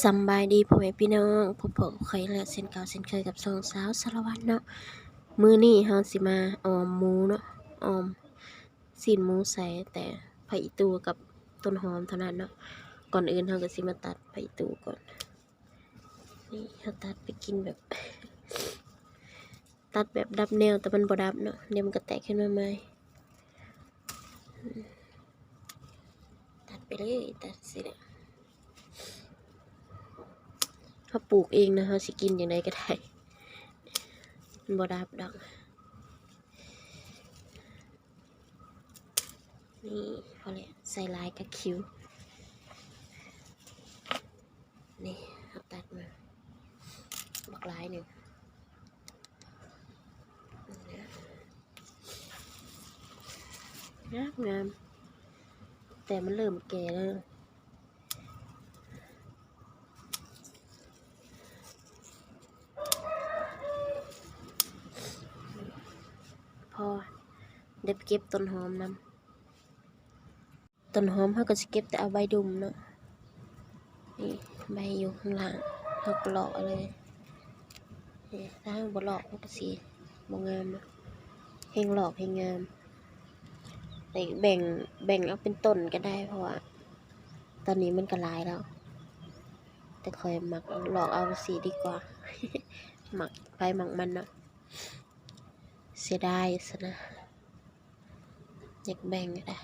สบายดีพ่อแม่พี่น้องพบผมเคยแล้วเช่นเก่าเช่นเคยกับสองสาวสารวัตรเนาะมือนี้เฮาสิมาออมหมูเนาะออมซีนหมูใส่แต่ไผักอีตูกับต้นหอมเท่านั้นเนาะก่อนอื่นเฮาก็สิมาตัดไผักอีตูก่อนนี่เฮาตัดไปกินแบบ ตัดแบบดับแนวแต่มันบ่ดับเนาะเดี๋ยวมันก็แตกขึ้นมาใหม่ตัดไปเลยตัดสิเนี่ย เขาปลูกเองนะเขาสิกินอย่างไรก็ได้บ่ดับดอกนี่พอแล้วใส่ลายกับคิ้ว นี่เอาตัดมาบักลายหนึ่งงามงาม แต่มันเริ่มแก่แล้ว พอเด็บเก็บต้นหอมนำต้นหอมเขาก็จะเก็บแต่เอาใบดุมเนาะนี่ใบอยู่ข้างล่างเขาก็เลาะเลยนี่ถ้าบ่เลาะมันก็สีบ่งามเฮงหลอกเฮงงามแต่แบ่งแบ่งเอาเป็นต้นก็ได้เพราะว่าตอนนี้มันก็หลายแล้ว แต่คอยหมักหลอกเอาสีดีกว่า หมักไปหมักมันเนาะ เสียดายสนะอยากแบ่งก็ได้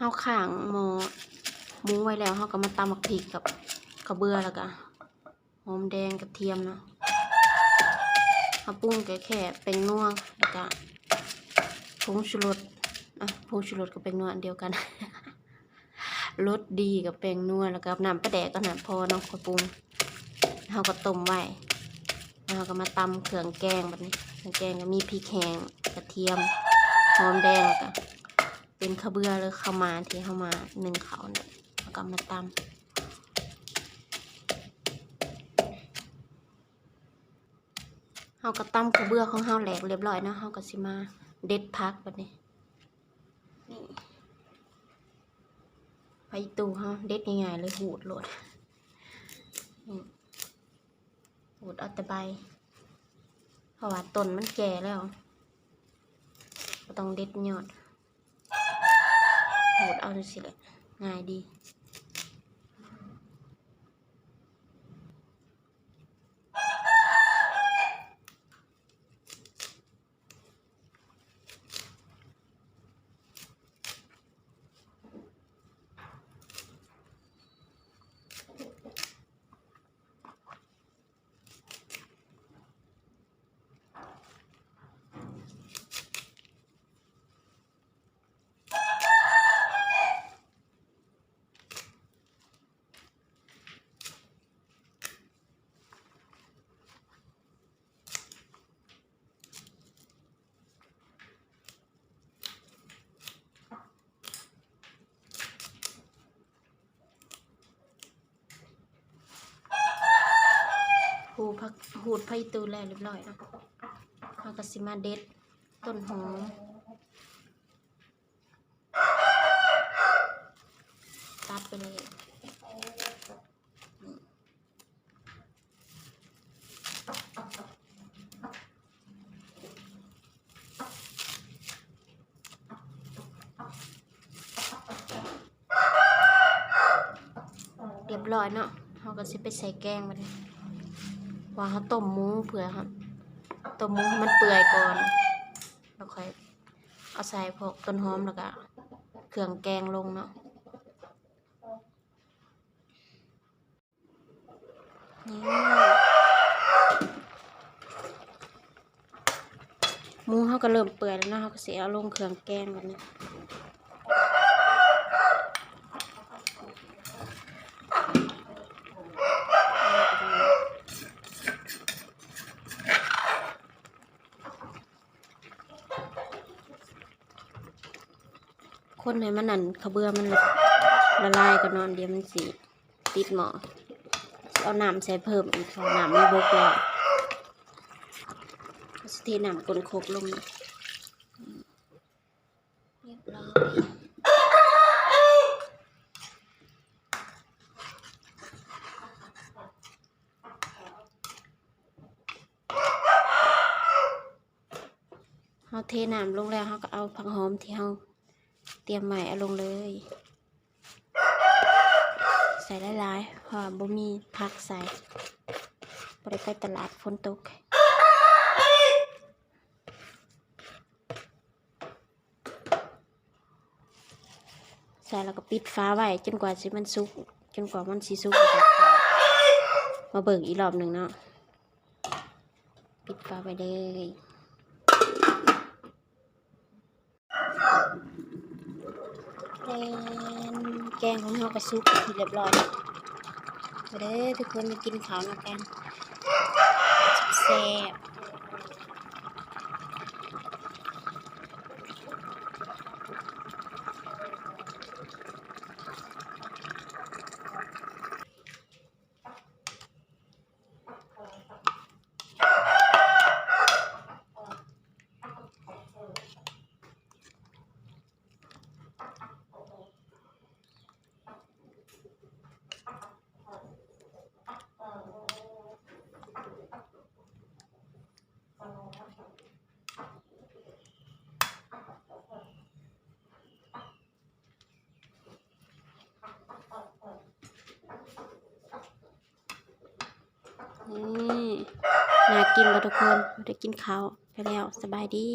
เฮาข้างหมอมุ้งไว้แล้วเฮาก็มาตำบักพริกกับกระเบือแล้วก็หอมแดงกระเทียมเนาะเฮาปรุงแค่แค่เป็นนัวแล้วก็ผงชูรสอะผงชูรสกับเป็นนัวอันเดียวกันรสดีกับแป้งนัวแล้วก็น้ำปลาแดกก็น้ำพอเนาะก็ปรุงเฮาก็ต้มไว้แล้วเราก็มาตำเครื่องแกงแบบนี้เครื่องแกงก็มีพริกแห้งกระเทียมหอมแดงแล้วก็ เป็นขเบือหรือข้ามาที่เข้ามาหนึ่งเขาเนี่ยแล้วก็มาตำเฮาก็ตำข้าวเบือของเฮาแหลกเรียบร้อยนะเฮาก็สิมาเด็ดพักแบบนี้นี่ไปตูเฮาเด็ดง่ายๆเลยหูดโหลดหูดเอาแต่ใบเพราะว่าต้นมันแก่แล้วก็ต้องเด็ดยอด หูดเอาดูสิแหละง่ายดี พักหูดไผ่ตูแล้วเรียบร้อยเนาะเราก็สิมาเด็ดต้นหอมตัดไปเลยเรียบร้อยเนาะเราก็สิไปใส่แกงมัน ว่าเขาต้มหมูเผื่อครับต้มหมูให้มันเปื่อยก่อนแล้วค่อยเอาใส่พวกต้นหอมแล้วก็เครื่องแกงลงเนาะนี่หมูเขาก็เริ่มเปื่อยแล้วนะเขาก็เสียเอาลงเครื่องแกงแบบนี้ คนให้มันนั่นขาวเบือมันละลายก็นอนเดียวมันสีติดหมอเอาน้ำใส่เพิ่มอีกเพราะน้ำมันบกแล้วสเทน้ำกลนโคกลงนะเรียบร้อยเราเทน้ำลงแล้วเราก็เอาผักหอมที่เรา ตรียมใหม่เอาลงเลย ใส่หลายๆเพราะบ่มีพักใส่บ่ได้ไปตลาดฝนตกใส่แล้วก็ปิดฟ้าไว้จนกว่าสิมันสุก จนกว่ามันสิสุกมาเบิ่งอีกรอบหนึ่งเนาะปิดฟ้าไว้เลย แกงของเราก็ซุปที่เรียบร้อยแล้วมาเด้อทุกคนมากินข้าวนะกันแซ่บ น่ากินแล้วทุกคนได้กินข้าวไปแล้วสบายดี